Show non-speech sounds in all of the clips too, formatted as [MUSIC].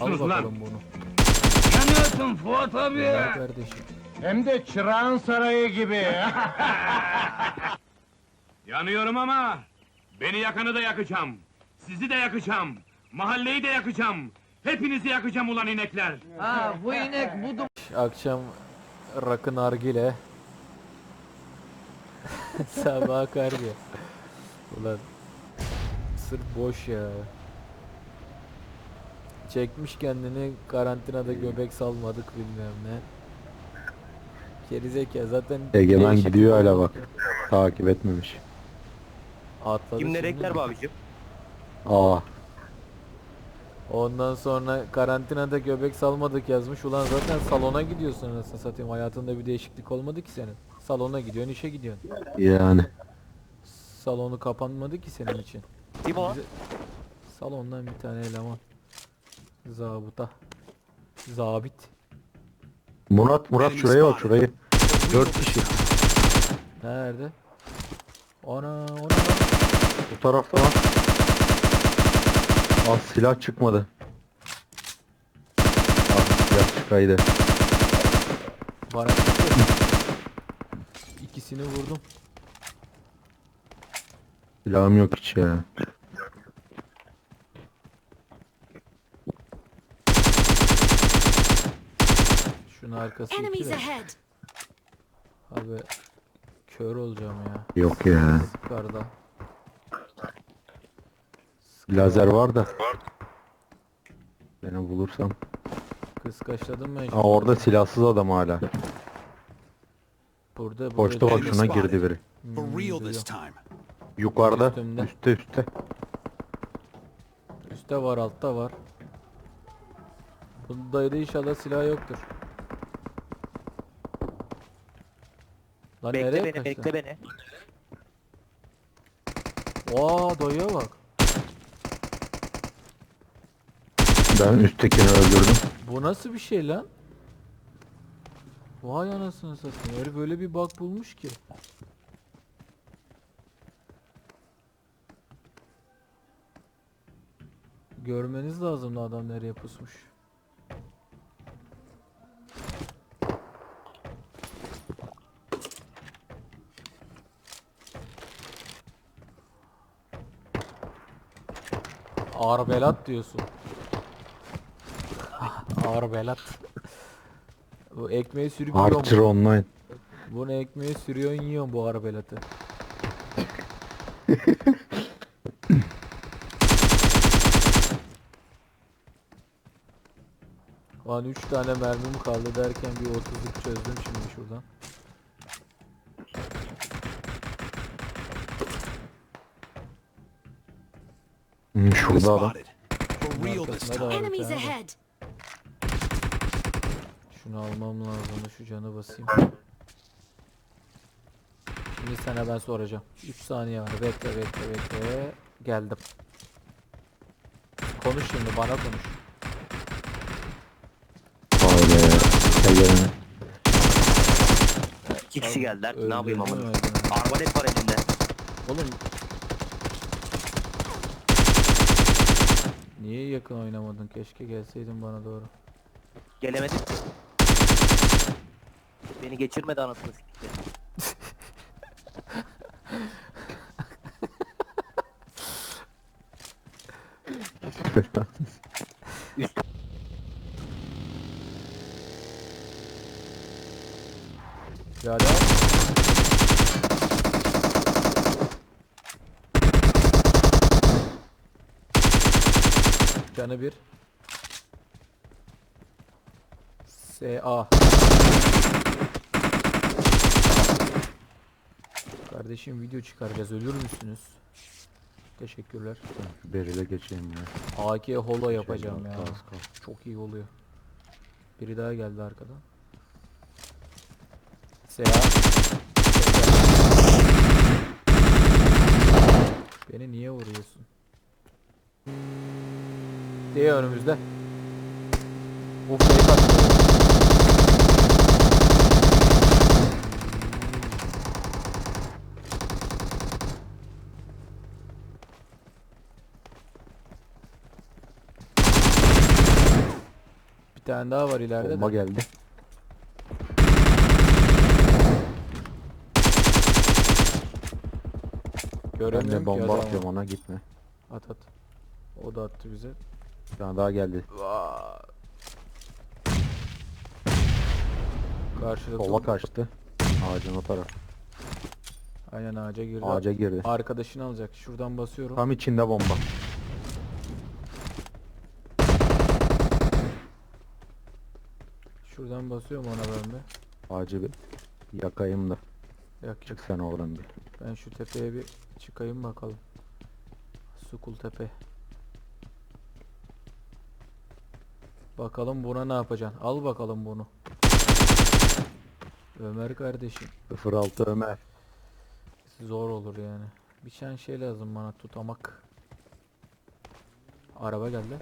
Al bakalım bunu. Yanıyorsun Fuat abi. Kardeşim. Hem de çırağın sarayı gibi. [LAUGHS] Yanıyorum ama beni yakanı da yakacağım. Sizi de yakacağım. Mahalleyi de yakacağım. Hepinizi yakacağım ulan inekler. Ha bu inek bu Akşam rakı nargile. [LAUGHS] Sabah kardiyo. Ulan sırf boş ya. Çekmiş kendini karantinada göbek salmadık bilmem ne. Gerizekalı zaten Egemen değişik gidiyor hala bak. Takip etmemiş. Atladı Kim ne şimdi be abicim? Aa. Ondan sonra karantinada göbek salmadık yazmış. Ulan zaten salona gidiyorsun anasını satayım. Hayatında bir değişiklik olmadı ki senin. Salona gidiyorsun, işe gidiyorsun. Yani. Salonu kapanmadı ki senin için. Kim o? Bize- Salondan bir tane eleman. Zabıta. Zabit. Murat Murat şuraya bak şurayı. Dört kişi. Nerede? Ana, ona. Bu tarafta lan. Az silah çıkmadı. Az silah çıkaydı. İkisini vurdum. Silahım yok hiç ya. Şunun arkası iki Enemies de. ahead! Abi kör olacağım ya. Yok ya. Yukarıda. Lazer var da. Beni bulursam. Kıskaçladım ben Aa, orada silahsız adam hala. Burada burada. Koşta bak şuna girdi biri. For Hmm, real this time. Yukarıda. Üstümde. Üstte üstte. Üstte var altta var. Bunda da inşallah silah yoktur. Lan Bekle nereye beni, kaçtın? bekle beni. Aa dayıya bak. Ben üsttekini öldürdüm. Bu nasıl bir şey lan? Vay anasını satayım. Herif böyle bir bug bulmuş ki. Görmeniz lazım adam nereye pusmuş. Arbelat diyorsun. Arbelat. Bu ekmeği sürüp yiyorum. Archer Online. Bunu ekmeği sürüyorsun yiyorsun bu arbelatı. Lan 3 tane mermim kaldı derken bir 30'luk çözdüm şimdi şuradan. Hı, şurada adam. Spotted. For real this Arkasında da time. var bir Enemies tane de. ahead! Şunu almam lazım şu canı basayım. Şimdi sana ben soracağım. 3 saniye var. Bekle bekle bekle. Geldim. Konuş şimdi bana konuş. Vay be. İki kişi geldiler. Ne yapayım Öldürdün amına? mü öldürdün? Arbalet var elinde. Oğlum Niye yakın oynamadın? Keşke gelseydin bana doğru. Gelemedim. Beni geçirmedi anasını sikti. Ya lan. Canı bir. SA. Kardeşim video çıkaracağız. Ölür müsünüz? Teşekkürler. Beril'e geçeyim ya. AK holo yapacağım ya. az kaldı. Çok iyi oluyor. Biri daha geldi arkadan. SA. Beni niye vuruyorsun? Diye önümüzde. Şey kaçtı. Bir tane daha var ileride Bomba de. geldi. Ben Göremiyorum de ki bomba adamı. atıyorum ona gitme. At at. O da attı bize. Bir tane daha geldi. Karşıda Sola dur- kaçtı. Ağacın o taraf. Aynen ağaca girdi. Ağaca girdi. Arkadaşını alacak. Şuradan basıyorum. Tam içinde bomba. Şuradan basıyorum ona ben bir. Ağacı bir yakayım da. Yak, Çık sen oradan bir. Ben şu tepeye bir çıkayım bakalım. Sukul tepe. Bakalım buna ne yapacaksın? Al bakalım bunu. Ömer kardeşim. 06 Ömer. Zor olur yani. Bir tane şey lazım bana tutamak. Araba geldi.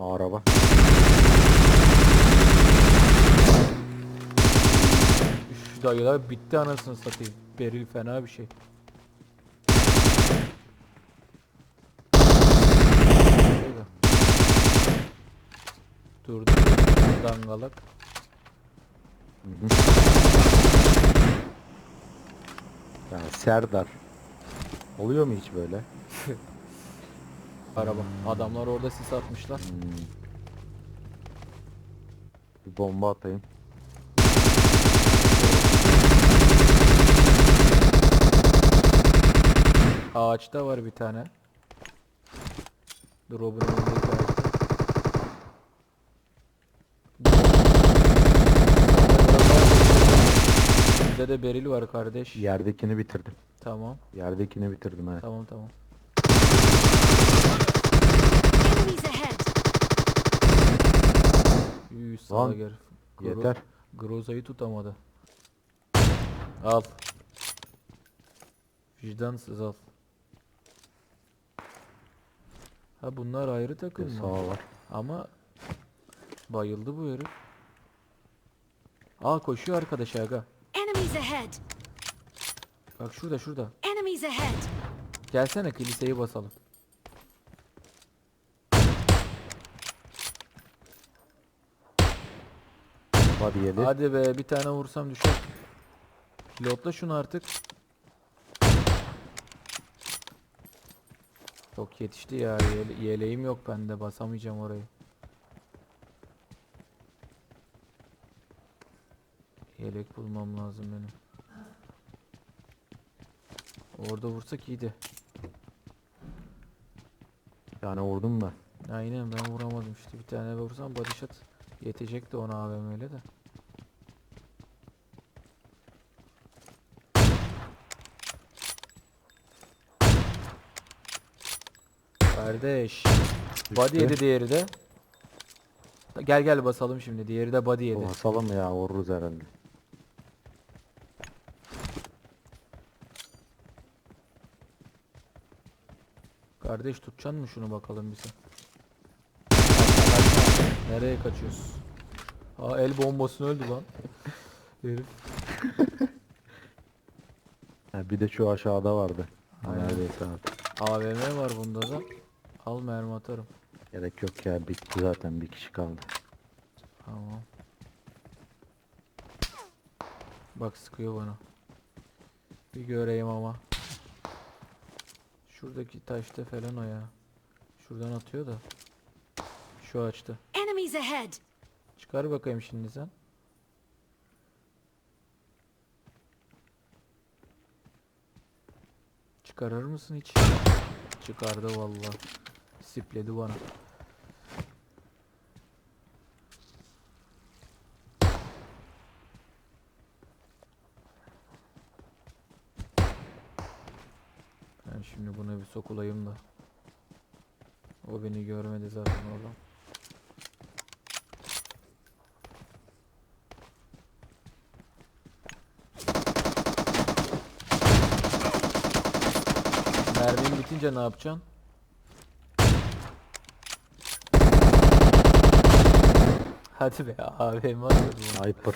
Araba. Dayılar bitti anasını satayım. Beril fena bir şey. Durdu. Dangalak. Ya Serdar. Oluyor mu hiç böyle? [LAUGHS] Araba. Adamlar orada sis atmışlar. Hmm. Bir bomba atayım. Ağaçta var bir tane. Drop'un önündeki ağaçta. Bizde de beril var kardeş. Yerdekini bitirdim. Tamam. Yerdekini bitirdim evet. Tamam tamam. Enemies ahead! Üy salak Lan. Gro- Yeter. Groza'yı tutamadı. Al. Vicdansız al. Ha bunlar ayrı takım mı? Sağ var. Ama bayıldı bu herif. Aa koşuyor arkadaş aga. Enemies ahead! Bak şurada şurada. Enemies ahead! Gelsene kiliseyi basalım. Hadi yedi. Hadi be bir tane vursam düşer. Pilotla şunu artık. Çok yetişti ya. Yele- yeleğim yok bende. Basamayacağım orayı. Yelek bulmam lazım benim. Orada vursak iyiydi. Bir tane vurdum da. Aynen ben vuramadım işte. Bir tane vursam body shot yetecekti ona AVM'yle de. Kardeş. Body yedi diğeri de. Gel gel basalım şimdi. Diğeri de body yedi. Basalım ya vururuz herhalde. Kardeş tutacaksın mı şunu bakalım bize. Nereye kaçıyorsun? Aa el bombasını öldü lan. [LAUGHS] Herif. Ha, bir de şu aşağıda vardı. Aynen. Neredeyse abi. AVM var bunda da. Al mermi atarım. Gerek yok ya bitti zaten bir kişi kaldı. Tamam. Bak sıkıyor bana. Bir göreyim ama. Şuradaki taşta falan o ya. Şuradan atıyor da. Şu açtı. Enemies ahead! Çıkar bakayım şimdi sen. Çıkarır mısın hiç? Çıkardı vallahi. Sipledi bana. Ben şimdi buna bir sokulayım da. O beni görmedi zaten oradan. Mermin bitince ne yapacaksın? Hadi be AVM atıyordum. Sniper.